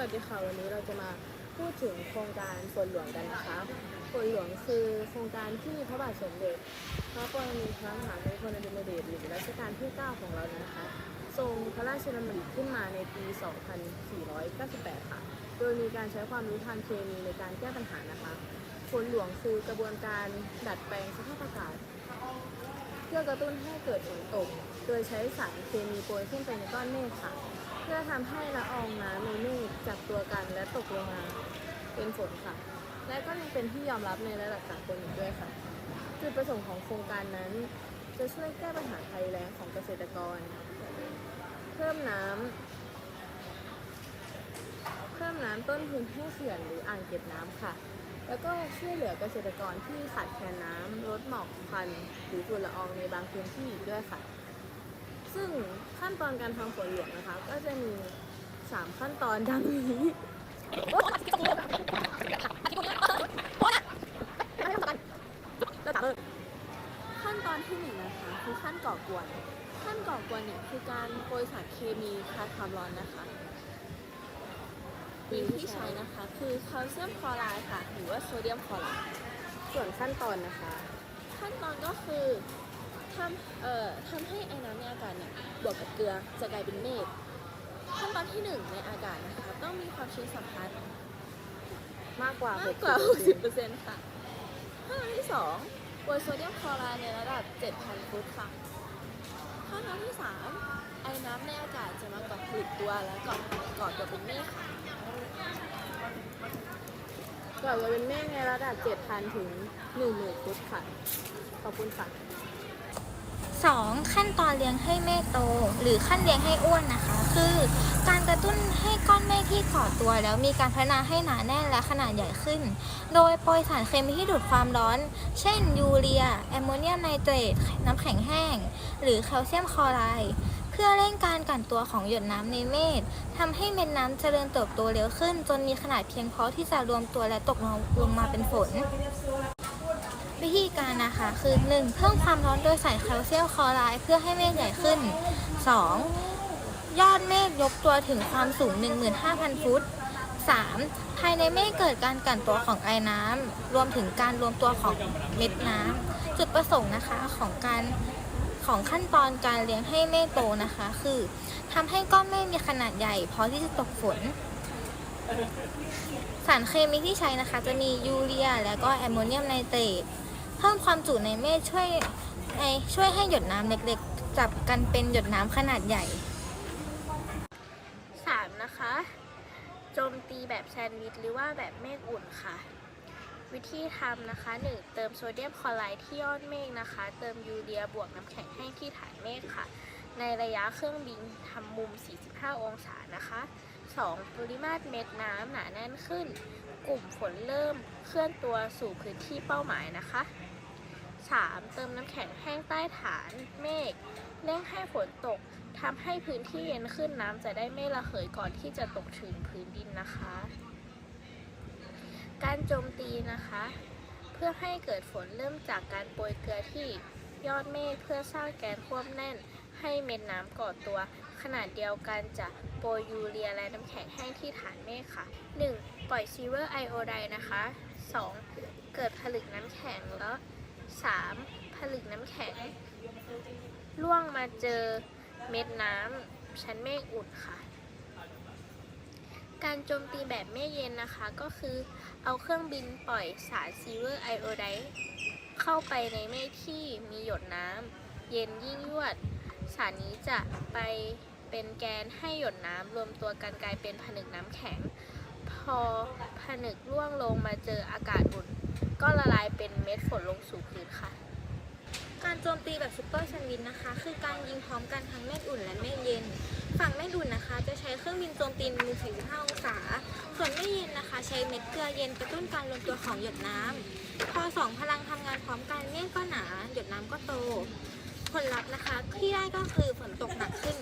วัสดีค่ะวันนี้เราจะมาพูดถึงโครงการฝนหลวงกันนะคะฝนหลวงคือโครงการที่พระบาทสมเด็จพระปรมินทรมหาภูมิพลอดุลยเดชหรือรัชกาลที่ 9 ของเรานะคะทรงพระราชดำริขึ้นมาในปี 2498 ค่ะ โดยมีการใช้ความรู้ทางเคมีในการแก้ปัญหานะคะฝนหลวงคือกระบวนการดัดแปลงสภาพอากาศเพื่อกระตุ้นให้เกิดฝนตก โดยใช้สารเคมีโปรยขึ้นไปในก้อนเมฆค่ะ พื่อทำให้ละอองน้ำในเมฆจับตัวกันและตกลงมาเป็นฝนค่ะ และก็ยังเป็นที่ยอมรับในระดับสากลอีกด้วยค่ะ จุดประสงค์ของโครงการนั้น จะช่วยแก้ปัญหาภัยแล้งของเกษตรกร เพิ่มน้ำเพิ่มน้ำต้นทุนให้เขื่อนหรืออ่างเก็บน้ำค่ะ แล้วก็ช่วยเหลือเกษตรกรที่ขาดแคลนน้ำลดหมอกควันหรือฝุ่นละอองในบางพื้นที่อีกด้วยค่ะ ซึ่งขั้นตอนการทำฝนหลวงนะคะ ก็จะมี 3 ขั้นตอนดังนี้ ขั้นตอนที่หนึ่งนะคะคือขั้นก่อกวน ขั้นก่อกวนเนี่ยคือการโปรยสารเคมีคลายความร้อนนะคะวิธีที่ใช้นะคะคือแคลเซียมคลอไรด์ค่ะ หรือว่าโซเดียมคลอไรด์ส่วนขั้นตอนนะคะ ขั้นตอนก็คือ ทำเอ่อทำให้ไอ้น้ำในอากาศเนี่ยบวกกับเกลือจะกลายเป็นเมฆขั้นตอนที่หนึ่งในอากาศนะคะต้องมีความชื้นสัมพัทธ์มากกว่ามากกว่า 60%ค่ะขั้นตอนที่สองโปรยโซเดียมคลอไรด์ในระดับ 7,000 ฟุตค่ะขั้นตอนที่สามไอ้น้ำในอากาศจะมาเกาะกลุ่มตัวและเกาะเกาะตัวเป็นเมฆค่ะเกิดจะเป็นเมฆในระดับ 7,000 ถึง 10,000 ฟุตค่ะ ขอบคุณค่ะ 2. ขั้นตอนเลี้ยงให้เมฆโต หรือขั้นเลี้ยงให้อ้วนนะคะ คือการกระตุ้นให้ก้อนเมฆที่ก่อตัว แล้วมีการพัฒนาให้หนาแน่นและขนาดใหญ่ขึ้น โดยโปรยสารเคมีที่ดูดความร้อน เช่น ยูเรีย แอมโมเนียมไนเตรตน้ำแข็งแห้ง หรือแคลเซียมคลอไรด์เพื่อเร่งการกั่นตัวของหยดน้ำในเมฆทำให้เม็ดน้ำเจริญเติบโตเร็วขึ้น จนมีขนาดเพียงพอที่จะรวมตัวและตกลงมาเป็นฝน วิธีการนะคะคือ 1. เพิ่มความร้อนโดยใส่แคลเซียมคลอไรด์เพื่อให้เมฆใหญ่ขึ้น 2. ยอดเมฆยกตัวถึงความสูง 15,000 ฟุต 3. ภายในเมฆเกิดการกั่นตัวของไอน้ำรวมถึงการรวมตัวของเม็ดน้ำจุดประสงค์นะคะของการของขั้นตอนการเลี้ยงให้เมฆโตนะคะ คือทำให้ก้อนเมฆมีขนาดใหญ่พอที่จะตกฝน สารเคมีที่ใช้นะคะ จะมียูเรีย และก็แอมโมเนียมไนเตรต เพิ่มความจุในเมฆช่วยในช่วยให้หยดน้ำเล็กๆ จับกันเป็นหยดน้ำขนาดใหญ่ 3. นะคะโจมตีแบบแซนด์วิชหรือว่าแบบเมฆอุ่นค่ะ วิธีทำนะคะ 1. เติมโซเดียมคลอไรด์ที่ยอดเมฆนะคะ เติมยูเรียบวกน้ำแข็งแห้งที่ฐานเมฆค่ะ ในระยะเครื่องบินทำมุม 45 องศานะคะ 2. ปริมาตรเม็ดน้ำหนาแน่นขึ้น กลุ่มฝนเริ่มเคลื่อนตัวสู่พื้นที่เป้าหมายนะคะ 3. เติมน้ำแข็งแห้งใต้ฐานเมฆเร่งให้ฝนตกทำให้พื้นที่เย็นขึ้นน้ำจะได้ไม่ระเหยก่อนที่จะตกถึงพื้นดินนะคะ การโจมตีนะคะ เพื่อให้เกิดฝนเริ่มจากการโปรยเกลือที่ยอดเมฆเพื่อสร้างแกนควบแน่น ให้เม็ดน้ำก่อตัว ขนาดเดียวกันจะโปรยยูเรียและน้ำแข็งแห้งที่ฐานเมฆค่ะ 1. ปล่อยซิเวอร์ไอโอไดนะคะ 2. เกิดผลึกน้ำแข็งแล้ว 3. ผลึกน้ำแข็งล่วงมาเจอเม็ดน้ำชั้นเมฆอุ่นค่ะ การโจมตีแบบเมฆเย็นนะคะก็คือเอาเครื่องบินปล่อยสารซิลเวอร์ไอโอไดเข้าไปในเมฆที่มีหยดน้ำเย็นยิ่งยวด สารนี้จะไปเป็นแกนให้หยดน้ำรวมตัวกันกลายเป็นผนึกน้ำแข็ง พอผนึกร่วงลงมาเจออากาศอุ่น ก็ละลายเป็นเม็ดฝนลงสู่พื้นค่ะ การโจมตีแบบซุปเปอร์แซนวิชนะคะ คือการยิงพร้อมกันทั้งเมฆอุ่นและเมฆเย็น ฝั่งเมฆอุ่นนะคะ จะใช้เครื่องบินโจมตีในมุม45องศา ส่วนเมฆเย็นนะคะ ใช้เม็ดเกลือเย็นกระตุ้นการรวมตัวของหยดน้ำพอสองพลังทำงานพร้อมกันเมฆก็หนา หยดน้ำก็โต ผลลัพธ์นะคะที่ได้ก็คือฝนตกหนักขึ้น